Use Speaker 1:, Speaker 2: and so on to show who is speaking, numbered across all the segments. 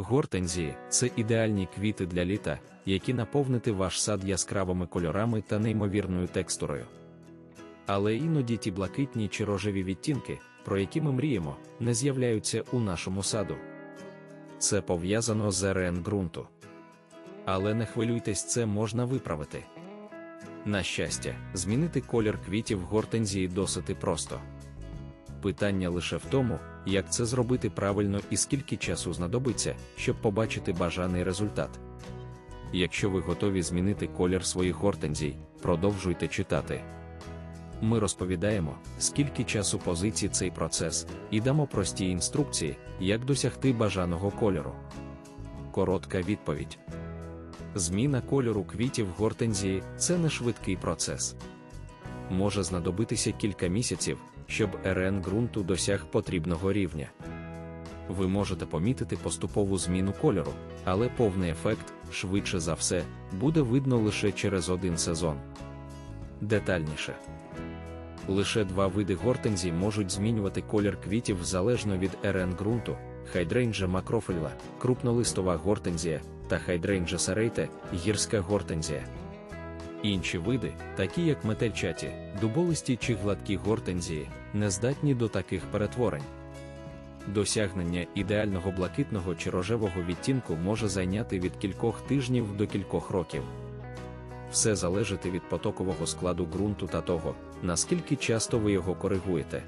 Speaker 1: Гортензії це ідеальні квіти для літа, які наповнити ваш сад яскравими кольорами та неймовірною текстурою. Але іноді ті блакитні чи рожеві відтінки, про які ми мріємо, не з'являються у нашому саду. Це пов'язано з РН ґрунту. Але не хвилюйтесь, це можна виправити. На щастя, змінити колір квітів гортензії досить просто. Питання лише в тому, як це зробити правильно і скільки часу знадобиться, щоб побачити бажаний результат. Якщо ви готові змінити колір своїх гортензій, продовжуйте читати. Ми розповідаємо, скільки часу позицій цей процес, і дамо прості інструкції, як досягти бажаного кольору. Коротка відповідь. Зміна кольору квітів гортензії це не швидкий процес. Може знадобитися кілька місяців, щоб РН ґрунту досяг потрібного рівня. Ви можете помітити поступову зміну кольору, але повний ефект, швидше за все, буде видно лише через один сезон. Детальніше. Лише два види гортензій можуть змінювати колір квітів залежно від РН ґрунту, хайдрейнджа макрофильла, крупнолистова гортензія та хайдрейнджа сарейте, гірська гортензія. Інші види, такі як метельчаті, дуболисті чи гладкі гортензії, не здатні до таких перетворень. Досягнення ідеального блакитного чи рожевого відтінку може зайняти від кількох тижнів до кількох років. Все залежить від потокового складу ґрунту та того, наскільки часто ви його коригуєте.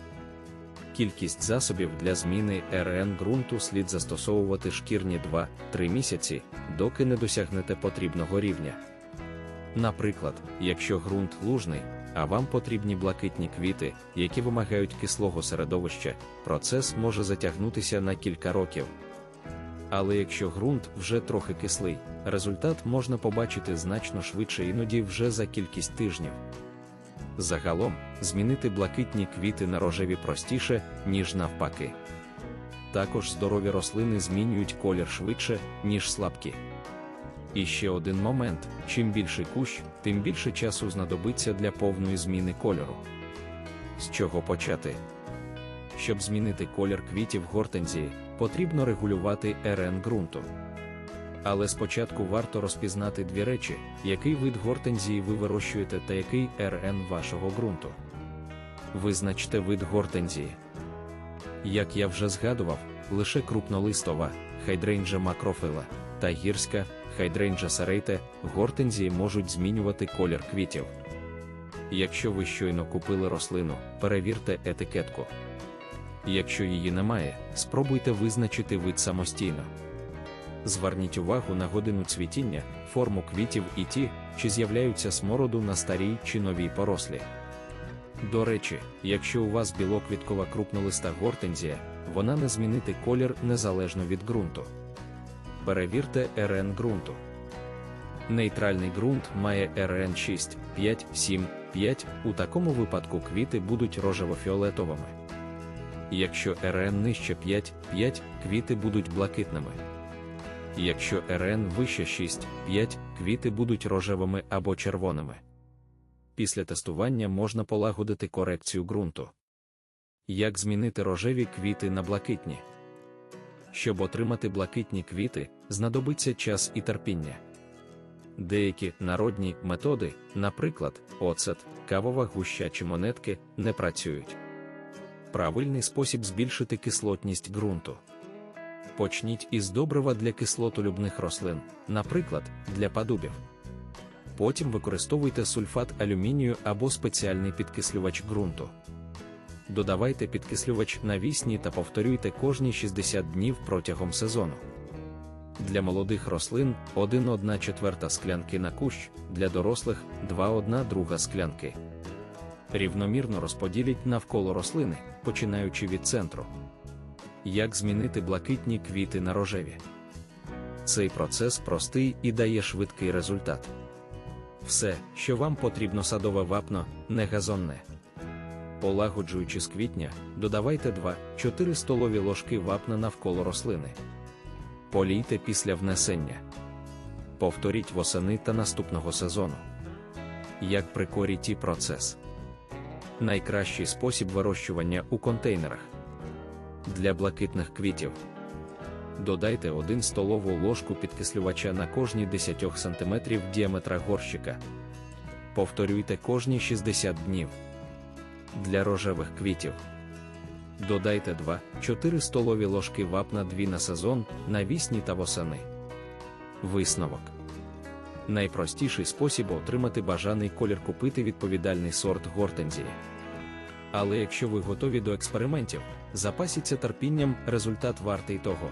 Speaker 1: Кількість засобів для зміни РН ґрунту слід застосовувати шкірні 2-3 місяці, доки не досягнете потрібного рівня. Наприклад, якщо ґрунт лужний, а вам потрібні блакитні квіти, які вимагають кислого середовища, процес може затягнутися на кілька років. Але якщо ґрунт вже трохи кислий, результат можна побачити значно швидше іноді вже за кількість тижнів. Загалом, змінити блакитні квіти на рожеві простіше, ніж навпаки. Також здорові рослини змінюють колір швидше, ніж слабкі. І ще один момент: чим більший кущ, тим більше часу знадобиться для повної зміни кольору. З чого почати? Щоб змінити колір квітів гортензії, потрібно регулювати РН ґрунту. Але спочатку варто розпізнати дві речі, який вид гортензії ви вирощуєте та який РН вашого ґрунту. Визначте вид гортензії. Як я вже згадував, лише крупнолистова, хайдрейнджа макрофила та гірська хайдрейнджа сарейте, гортензії можуть змінювати колір квітів. Якщо ви щойно купили рослину, перевірте етикетку. Якщо її немає, спробуйте визначити вид самостійно. Зверніть увагу на годину цвітіння, форму квітів і ті, чи з'являються смороду на старій чи новій порослі. До речі, якщо у вас білоквіткова крупнолиста гортензія, вона не змінити колір незалежно від ґрунту. Перевірте РН ґрунту. Нейтральний ґрунт має РН 6, 5, 7, 5. У такому випадку квіти будуть рожево-фіолетовими. Якщо РН нижче 5, 5, квіти будуть блакитними. Якщо РН вище 6, 5, квіти будуть рожевими або червоними. Після тестування можна полагодити корекцію ґрунту. Як змінити рожеві квіти на блакитні? Щоб отримати блакитні квіти, знадобиться час і терпіння. Деякі народні методи, наприклад, оцет, кавова гуща чи монетки, не працюють. Правильний спосіб збільшити кислотність ґрунту. Почніть із добрива для кислотолюбних рослин, наприклад, для падубів. Потім використовуйте сульфат алюмінію або спеціальний підкислювач ґрунту. Додавайте підкислювач навісні та повторюйте кожні 60 днів протягом сезону. Для молодих рослин 1,1 четверта склянки на кущ, для дорослих 2,1 друга склянки. Рівномірно розподіліть навколо рослини, починаючи від центру. Як змінити блакитні квіти на рожеві? Цей процес простий і дає швидкий результат. Все, що вам потрібно садове вапно, не газонне. Полагоджуючи з квітня, додавайте 2-4 столові ложки вапна навколо рослини. Полійте після внесення. Повторіть восени та наступного сезону. Як при процес. Найкращий спосіб вирощування у контейнерах для блакитних квітів. Додайте 1 столову ложку підкислювача на кожні 10 см діаметра горщика. Повторюйте кожні 60 днів. Для рожевих квітів. Додайте 2-4 столові ложки вапна 2 на сезон, навісні та восени. Висновок. Найпростіший спосіб отримати бажаний колір купити відповідальний сорт гортензії. Але якщо ви готові до експериментів, запасіться терпінням, результат вартий того.